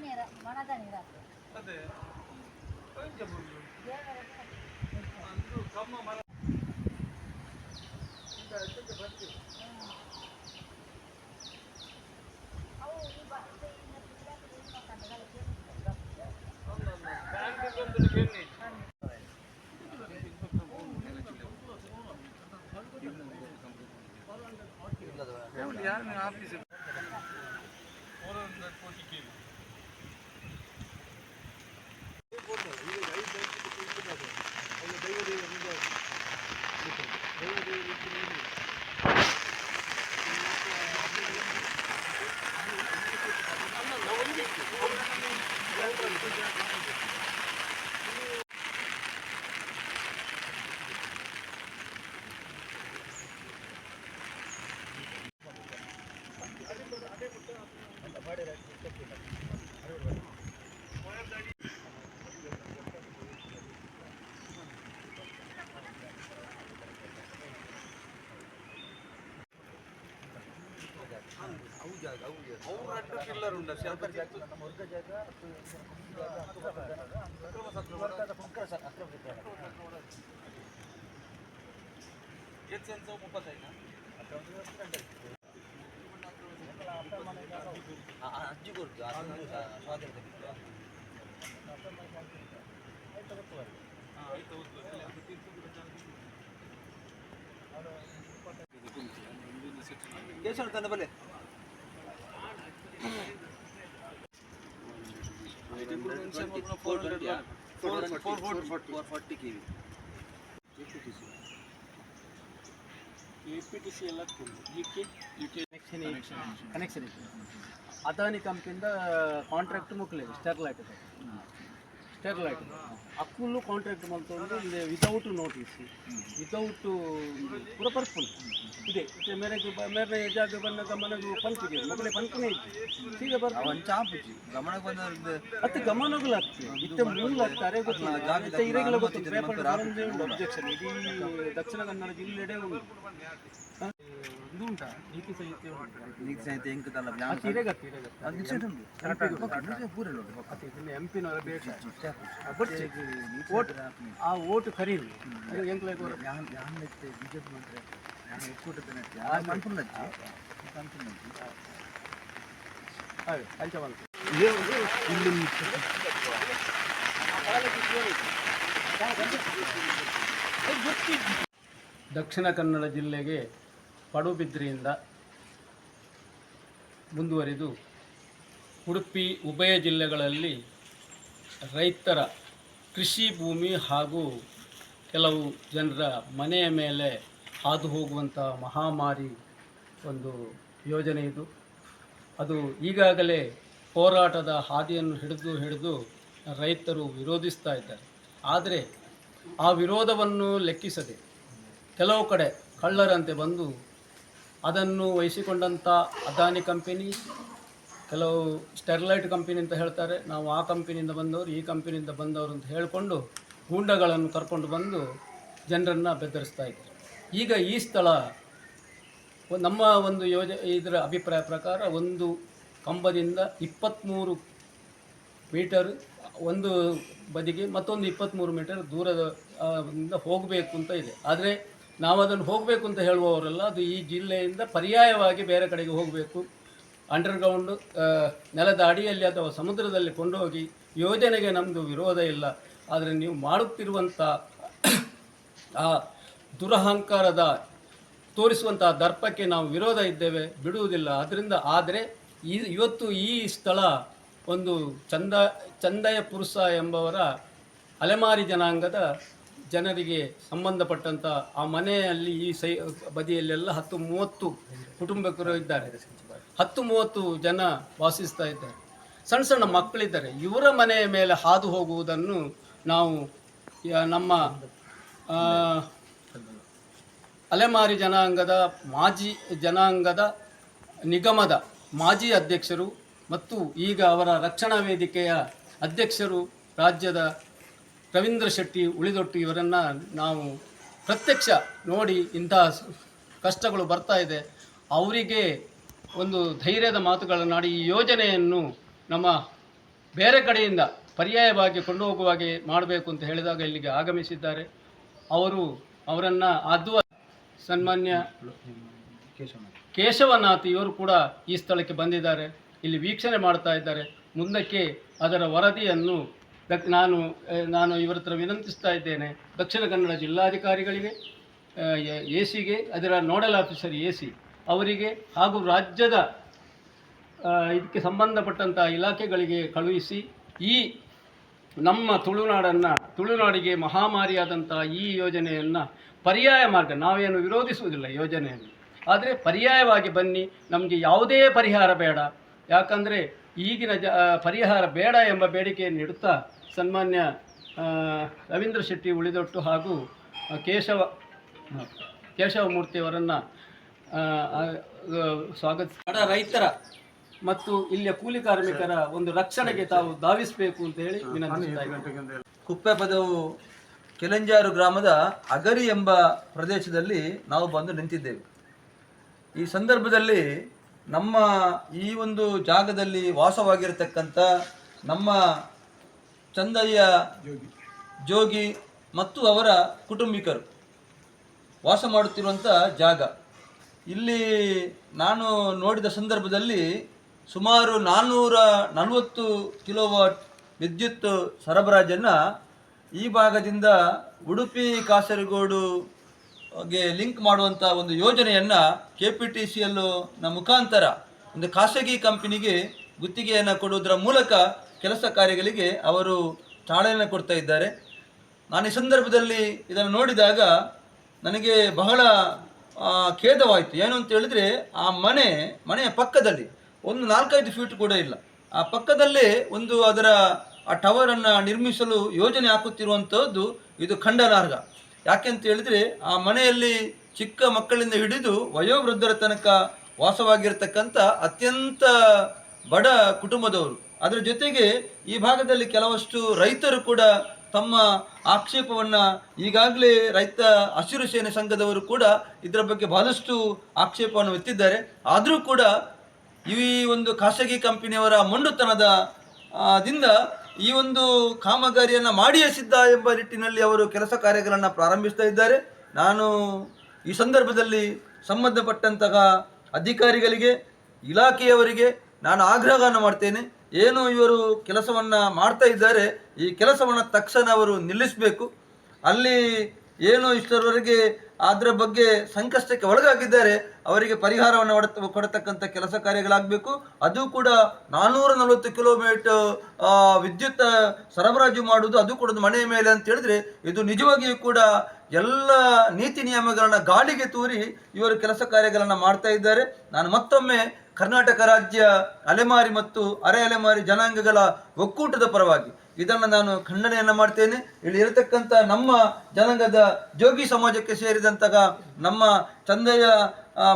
ನೀರ ಮಣದ ನೀರ ಅದೇ ಕೊಂಚ ಬುರ್ಲು. ಅಂದು ಕಮ್ಮ ಮರ ಇಂದ ಅಷ್ಟಕ್ಕೆ ಬರ್ತೀವಿ. ಅವು I'm going to go to the other side. I'm going to go to the other side. ಅವ್ರ ಅಡ್ಡ ಕಿಲ್ಲರ್ ಉಂಡ ಎಷ್ಟು ಸೆನ್ಸ್ ಮುಪ್ಪತ್ತೈದು ಅಜ್ಜಿ ಕೊಡ್ತು ಸ್ವಾತಂತ್ರ್ಯ ಕೇಶವ ತಂದ ಬಲೆ ಕನೆಕ್ಷನ್ ಅದಾನಿ ಕಂಪ್ನಿಯಿಂದ ಕಾಂಟ್ರಾಕ್ಟ್ ಮುಕ್ಲಿದೆ ಸ್ಟೆರ್ಲೈಟ್ ಸ್ಟೆರ್ಲೈಟ್ ಅಕುಲು ಕಾಂಟ್ರಾಕ್ಟ್ ಮಾಡ್ತಾ ಇದೆ ವಿತೌಟ್ ನೋಟಿಸ್ ವಿತೌಟ್ ಪೂರ ಪರ್ಪುಲ್ ಇದೆ ಮತ್ತೆ ಮೇರೆಗೆ ಮೇರೆ ಜಾಗ ಬಂದ ಗಮನಗೂ ಪಂಪಿಗೆ ಮೊದಲೇ ಪಂಪನೇ ಇತ್ತು ಸೀದಾ ಬರ್ತಾರೆ ಚಾಪುಜಿ ಗಮನಕ್ಕೆ ಮತ್ತೆ ಗಮನಗಳು ಆಗ್ತದೆ ಇತ್ತೆ ಮೂಲ ಆಗ್ತಾರೆ ಗೊತ್ತಿಲ್ಲ ಅಬ್ಜೆಕ್ಷನ್ ಇಡೀ ದಕ್ಷಿಣ ಕನ್ನಡ ಜಿಲ್ಲೆಡೆ ಉಂಟು? ಇದು ಉಂಟಾ ನೀತಿ ಸಂಹಿತೆ ನೀತಿ ಸಂಹಿತೆ ಎಂಕದಲ್ಲ ತಲ್ಲ ಅದು ಇರೆಗತ್ತೆ ಇರೆಗತ್ತೆ ಅದು ನಿಶ್ಚಯ ಉಂಟು. ಓಕೆ, ಪೂರ ನೋಡಿ ಮತ್ತೆ ಇದನ್ನ ಎಂ ಪಿನವರ ಬೇಕು? ಓಟ್ ಆ ಓಟ್ ಖರೀದಿ ಬಿಜೆಪಿ ಮಂತ್ರಿ ದಕ್ಷಿಣ ಕನ್ನಡ ಜಿಲ್ಲೆಗೆ ಪಡುಬಿದ್ರಿಯಿಂದ ಮುಂದುವರಿದು ಉಡುಪಿ ಉಭಯ ಜಿಲ್ಲೆಗಳಲ್ಲಿ ರೈತರ ಕೃಷಿ ಭೂಮಿ ಹಾಗೂ ಕೆಲವು ಜನರ ಮನೆಯ ಮೇಲೆ ಹಾದು ಹೋಗುವಂಥ ಮಹಾಮಾರಿ ಒಂದು ಯೋಜನೆ ಇದು. ಅದು ಈಗಾಗಲೇ ಹೋರಾಟದ ಹಾದಿಯನ್ನು ಹಿಡಿದು ಹಿಡಿದು ರೈತರು ವಿರೋಧಿಸ್ತಾ ಇದ್ದಾರೆ. ಆದರೆ ಆ ವಿರೋಧವನ್ನು ಲೆಕ್ಕಿಸದೆ ಕೆಲವು ಕಡೆ ಕಳ್ಳರಂತೆ ಬಂದು ಅದನ್ನು ವಹಿಸಿಕೊಂಡಂಥ ಅದಾನಿ ಕಂಪನಿ ಕೆಲವು ಸ್ಟೆರ್ಲೈಟ್ ಕಂಪನಿ ಅಂತ ಹೇಳ್ತಾರೆ. ನಾವು ಆ ಕಂಪನಿಯಿಂದ ಬಂದವರು, ಈ ಕಂಪನಿಯಿಂದ ಬಂದವರು ಅಂತ ಹೇಳಿಕೊಂಡು ಗೂಂಡಗಳನ್ನು ಕರ್ಕೊಂಡು ಬಂದು ಜನರನ್ನು ಬೆದರಿಸ್ತಾ ಇದ್ದಾರೆ. ಈಗ ಈ ಸ್ಥಳ ನಮ್ಮ ಒಂದು ಯೋಜ, ಇದರ ಅಭಿಪ್ರಾಯ ಪ್ರಕಾರ ಒಂದು ಕಂಬದಿಂದ ಇಪ್ಪತ್ತ್ಮೂರು ಮೀಟರ್, ಒಂದು ಬದಿಗೆ ಮತ್ತೊಂದು ಇಪ್ಪತ್ತ್ಮೂರು ಮೀಟರ್ ದೂರದ ಹೋಗಬೇಕು ಅಂತ ಇದೆ. ಆದರೆ ನಾವು ಅದನ್ನು ಹೋಗಬೇಕು ಅಂತ ಹೇಳುವವರೆಲ್ಲ, ಅದು ಈ ಜಿಲ್ಲೆಯಿಂದ ಪರ್ಯಾಯವಾಗಿ ಬೇರೆ ಕಡೆಗೆ ಹೋಗಬೇಕು. ಅಂಡರ್ಗ್ರೌಂಡ್ ನೆಲದ ಅಡಿಯಲ್ಲಿ ಅಥವಾ ಸಮುದ್ರದಲ್ಲಿ ಕೊಂಡೋಗಿ ಯೋಜನೆಗೆ ನಮ್ಮದು ವಿರೋಧ ಇಲ್ಲ. ಆದರೆ ನೀವು ಮಾಡುತ್ತಿರುವಂಥ ಆ ದುರಹಂಕಾರದ ತೋರಿಸುವಂಥ ದರ್ಪಕ್ಕೆ ನಾವು ವಿರೋಧ ಇದ್ದೇವೆ, ಬಿಡುವುದಿಲ್ಲ. ಅದರಿಂದ ಆದರೆ ಇವತ್ತು ಈ ಸ್ಥಳ ಒಂದು ಚಂದ, ಚಂದಯ ಪುರುಷ ಎಂಬವರ ಅಲೆಮಾರಿ ಜನಾಂಗದ ಜನರಿಗೆ ಸಂಬಂಧಪಟ್ಟಂಥ ಆ ಮನೆಯಲ್ಲಿ ಈ ಸೈ, ಬದಿಯಲ್ಲೆಲ್ಲ ಹತ್ತು ಮೂವತ್ತು ಕುಟುಂಬಕರು ಇದ್ದಾರೆ. ಹತ್ತು ಮೂವತ್ತು ಜನ ವಾಸಿಸ್ತಾ ಇದ್ದಾರೆ. ಸಣ್ಣ ಸಣ್ಣ ಮಕ್ಕಳಿದ್ದಾರೆ. ಇವರ ಮನೆಯ ಮೇಲೆ ಹಾದು ಹೋಗುವುದನ್ನು ನಾವು ನಮ್ಮ ಅಲೆಮಾರಿ ಜನಾಂಗದ, ಮಾಜಿ ಜನಾಂಗದ ನಿಗಮದ ಮಾಜಿ ಅಧ್ಯಕ್ಷರು ಮತ್ತು ಈಗ ಅವರ ರಕ್ಷಣಾ ವೇದಿಕೆಯ ಅಧ್ಯಕ್ಷರು ರಾಜ್ಯದ ರವೀಂದ್ರ ಶೆಟ್ಟಿ ಉಳಿದೊಟ್ಟು ಇವರನ್ನು ನಾವು ಪ್ರತ್ಯಕ್ಷ ನೋಡಿ ಇಂತಹ ಕಷ್ಟಗಳು ಬರ್ತಾ ಇದೆ. ಅವರಿಗೆ ಒಂದು ಧೈರ್ಯದ ಮಾತುಗಳನ್ನಾಡಿ ಈ ಯೋಜನೆಯನ್ನು ನಮ್ಮ ಬೇರೆ ಕಡೆಯಿಂದ ಪರ್ಯಾಯವಾಗಿ ಕೊಂಡು ಹೋಗುವಾಗೆ ಮಾಡಬೇಕು ಅಂತ ಹೇಳಿದಾಗ ಇಲ್ಲಿಗೆ ಆಗಮಿಸಿದ್ದಾರೆ. ಅವರು ಅವರನ್ನು ಅದ್ವ ಸನ್ಮಾನ್ಯ ಕೇಶವನಾಥ್ ಇವರು ಕೂಡ ಈ ಸ್ಥಳಕ್ಕೆ ಬಂದಿದ್ದಾರೆ. ಇಲ್ಲಿ ವೀಕ್ಷಣೆ ಮಾಡ್ತಾ ಇದ್ದಾರೆ. ಮುಂದಕ್ಕೆ ಅದರ ವರದಿಯನ್ನು ದಕ್- ನಾನು ನಾನು ಇವರ ಹತ್ರ ವಿನಂತಿಸ್ತಾ ಇದ್ದೇನೆ. ದಕ್ಷಿಣ ಕನ್ನಡ ಜಿಲ್ಲಾಧಿಕಾರಿಗಳಿಗೆ, ಎ ಸಿಗೆ ಅದರ ನೋಡಲ್ ಆಫೀಸರ್ ಎ ಸಿ ಅವರಿಗೆ ಹಾಗೂ ರಾಜ್ಯದ ಇದಕ್ಕೆ ಸಂಬಂಧಪಟ್ಟಂಥ ಇಲಾಖೆಗಳಿಗೆ ಕಳುಹಿಸಿ ಈ ನಮ್ಮ ತುಳುನಾಡನ್ನು, ತುಳುನಾಡಿಗೆ ಮಹಾಮಾರಿಯಾದಂಥ ಈ ಯೋಜನೆಯನ್ನು ಪರ್ಯಾಯ ಮಾರ್ಗ, ನಾವೇನು ವಿರೋಧಿಸುವುದಿಲ್ಲ ಯೋಜನೆಯನ್ನು. ಆದರೆ ಪರ್ಯಾಯವಾಗಿ ಬನ್ನಿ, ನಮಗೆ ಯಾವುದೇ ಪರಿಹಾರ ಬೇಡ. ಯಾಕಂದರೆ ಈಗಿನ ಜ ಪರಿಹಾರ ಬೇಡ ಎಂಬ ಬೇಡಿಕೆಯನ್ನು ಇಡುತ್ತಾ ಸನ್ಮಾನ್ಯ ರವೀಂದ್ರ ಶೆಟ್ಟಿ ಉಳಿದೊಟ್ಟು ಹಾಗೂ ಕೇಶವ ಕೇಶವಮೂರ್ತಿಯವರನ್ನು ಸ್ವಾಗತ ಬಡ ರೈತರ ಮತ್ತು ಇಲ್ಲಿಯ ಕೂಲಿ ಕಾರ್ಮಿಕರ ಒಂದು ರಕ್ಷಣೆಗೆ ತಾವು ಧಾವಿಸಬೇಕು ಅಂತ ಹೇಳಿ ವಿನಂತಿಸ್ತಾ ಕುಪ್ಪೆ ಪದವು ಕೆಲಂಜಾರು ಗ್ರಾಮದ ಅಗರಿ ಎಂಬ ಪ್ರದೇಶದಲ್ಲಿ ನಾವು ಬಂದು ನಿಂತಿದ್ದೇವೆ. ಈ ಸಂದರ್ಭದಲ್ಲಿ ನಮ್ಮ ಈ ಒಂದು ಜಾಗದಲ್ಲಿ ವಾಸವಾಗಿರತಕ್ಕಂಥ ನಮ್ಮ ಚಂದಯ್ಯ ಜೋಗಿ. ಮತ್ತು ಅವರ ಕುಟುಂಬಿಕರು ವಾಸ ಮಾಡುತ್ತಿರುವಂಥ ಜಾಗ. ಇಲ್ಲಿ ನಾನು ನೋಡಿದ ಸಂದರ್ಭದಲ್ಲಿ ಸುಮಾರು ನಾನ್ನೂರ ನಲವತ್ತು ಕಿಲೋವಾಟ್ ವಿದ್ಯುತ್ ಸರಬರಾಜನ್ನು ಈ ಭಾಗದಿಂದ ಉಡುಪಿ ಕಾಸರಗೋಡು ಗೆ ಲಿಂಕ್ ಮಾಡುವಂಥ ಒಂದು ಯೋಜನೆಯನ್ನು ಕೆ ಪಿ ಟಿ ಸಿ ನ ಮುಖಾಂತರ ಒಂದು ಖಾಸಗಿ ಕಂಪನಿಗೆ ಗುತ್ತಿಗೆಯನ್ನು ಕೊಡುವುದರ ಮೂಲಕ ಕೆಲಸ ಕಾರ್ಯಗಳಿಗೆ ಅವರು ಚಾಲನೆ ಕೊಡ್ತಾ ಇದ್ದಾರೆ. ನಾನು ಈ ಸಂದರ್ಭದಲ್ಲಿ ಇದನ್ನು ನೋಡಿದಾಗ ನನಗೆ ಬಹಳ ಖೇದವಾಯಿತು. ಏನು ಅಂತ ಹೇಳಿದ್ರೆ, ಆ ಮನೆ, ಮನೆಯ ಪಕ್ಕದಲ್ಲಿ ಒಂದು ನಾಲ್ಕೈದು ಫೀಟ್ ಕೂಡ ಇಲ್ಲ. ಆ ಪಕ್ಕದಲ್ಲೇ ಒಂದು ಅದರ, ಆ ಟವರನ್ನು ನಿರ್ಮಿಸಲು ಯೋಜನೆ ಹಾಕುತ್ತಿರುವಂಥದ್ದು ಇದು ಖಂಡನಾರ್ಹ ಯಾಕೆಂತ ಹೇಳಿದ್ರೆ, ಆ ಮನೆಯಲ್ಲಿ ಚಿಕ್ಕ ಮಕ್ಕಳಿಂದ ಹಿಡಿದು ವಯೋವೃದ್ಧರ ತನಕ ವಾಸವಾಗಿರ್ತಕ್ಕಂಥ ಅತ್ಯಂತ ಬಡ ಕುಟುಂಬದವರು. ಅದರ ಜೊತೆಗೆ ಈ ಭಾಗದಲ್ಲಿ ಕೆಲವಷ್ಟು ರೈತರು ಕೂಡ ತಮ್ಮ ಆಕ್ಷೇಪವನ್ನ ಈಗಾಗಲೇ ರೈತ ಹಸಿರು ಸೇನೆ ಸಂಘದವರು ಕೂಡ ಇದರ ಬಗ್ಗೆ ಬಹಳಷ್ಟು ಆಕ್ಷೇಪವನ್ನು ಎತ್ತಿದ್ದಾರೆ ಆದರೂ ಕೂಡ ಈ ಒಂದು ಖಾಸಗಿ ಕಂಪನಿಯವರ ಮೊಂಡುತನದ ದಿಂದ ಈ ಒಂದು ಕಾಮಗಾರಿಯನ್ನು ಮಾಡಿಯೇ ಸಿದ್ಧ ಎಂಬ ನಿಟ್ಟಿನಲ್ಲಿ ಅವರು ಕೆಲಸ ಕಾರ್ಯಗಳನ್ನು ಪ್ರಾರಂಭಿಸ್ತಾ ಇದ್ದಾರೆ. ನಾನು ಈ ಸಂದರ್ಭದಲ್ಲಿ ಸಂಬಂಧಪಟ್ಟಂತಹ ಅಧಿಕಾರಿಗಳಿಗೆ, ಇಲಾಖೆಯವರಿಗೆ ನಾನು ಆಗ್ರಹವನ್ನು ಮಾಡ್ತೇನೆ. ಏನು ಇವರು ಕೆಲಸವನ್ನು ಮಾಡ್ತಾ ಇದ್ದಾರೆ, ಈ ಕೆಲಸವನ್ನು ತಕ್ಷಣ ಅವರು ನಿಲ್ಲಿಸಬೇಕು. ಅಲ್ಲಿ ಏನು ಇಷ್ಟರವರೆಗೆ ಅದರ ಬಗ್ಗೆ ಸಂಕಷ್ಟಕ್ಕೆ ಒಳಗಾಗಿದ್ದಾರೆ, ಅವರಿಗೆ ಪರಿಹಾರವನ್ನು ಒಡತ, ಕೊಡತಕ್ಕಂಥ ಕೆಲಸ ಕಾರ್ಯಗಳಾಗಬೇಕು. ಅದು ಕೂಡ ನಾನ್ನೂರ ನಲವತ್ತು ಕಿಲೋಮೀಟರ್ ವಿದ್ಯುತ್ ಸರಬರಾಜು ಮಾಡುವುದು, ಅದು ಕೂಡ ಮನೆಯ ಮೇಲೆ ಅಂತ ಹೇಳಿದ್ರೆ, ಇದು ನಿಜವಾಗಿಯೂ ಕೂಡ ಎಲ್ಲ ನೀತಿ ನಿಯಮಗಳನ್ನ ಗಾಳಿಗೆ ತೂರಿ ಇವರು ಕೆಲಸ ಕಾರ್ಯಗಳನ್ನು ಮಾಡ್ತಾ ಇದ್ದಾರೆ. ನಾನು ಮತ್ತೊಮ್ಮೆ ಕರ್ನಾಟಕ ರಾಜ್ಯ ಅಲೆಮಾರಿ ಮತ್ತು ಅರೆ ಅಲೆಮಾರಿ ಜನಾಂಗಗಳ ಒಕ್ಕೂಟದ ಪರವಾಗಿ ಇದನ್ನು ನಾನು ಖಂಡನೆಯನ್ನು ಮಾಡ್ತೇನೆ. ಇಲ್ಲಿ ಇರತಕ್ಕಂಥ ನಮ್ಮ ಜನಾಂಗದ ಜೋಗಿ ಸಮಾಜಕ್ಕೆ ಸೇರಿದಂತಹ ನಮ್ಮ ತಂದೆಯ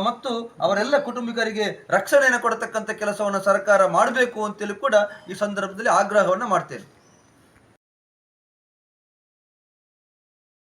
ಮತ್ತು ಅವರೆಲ್ಲ ಕುಟುಂಬಿಕರಿಗೆ ರಕ್ಷಣೆಯನ್ನು ಕೊಡತಕ್ಕಂಥ ಕೆಲಸವನ್ನು ಸರ್ಕಾರ ಮಾಡಬೇಕು ಅಂತೇಳಿ ಕೂಡ ಈ ಸಂದರ್ಭದಲ್ಲಿ ಆಗ್ರಹವನ್ನು ಮಾಡ್ತೇನೆ.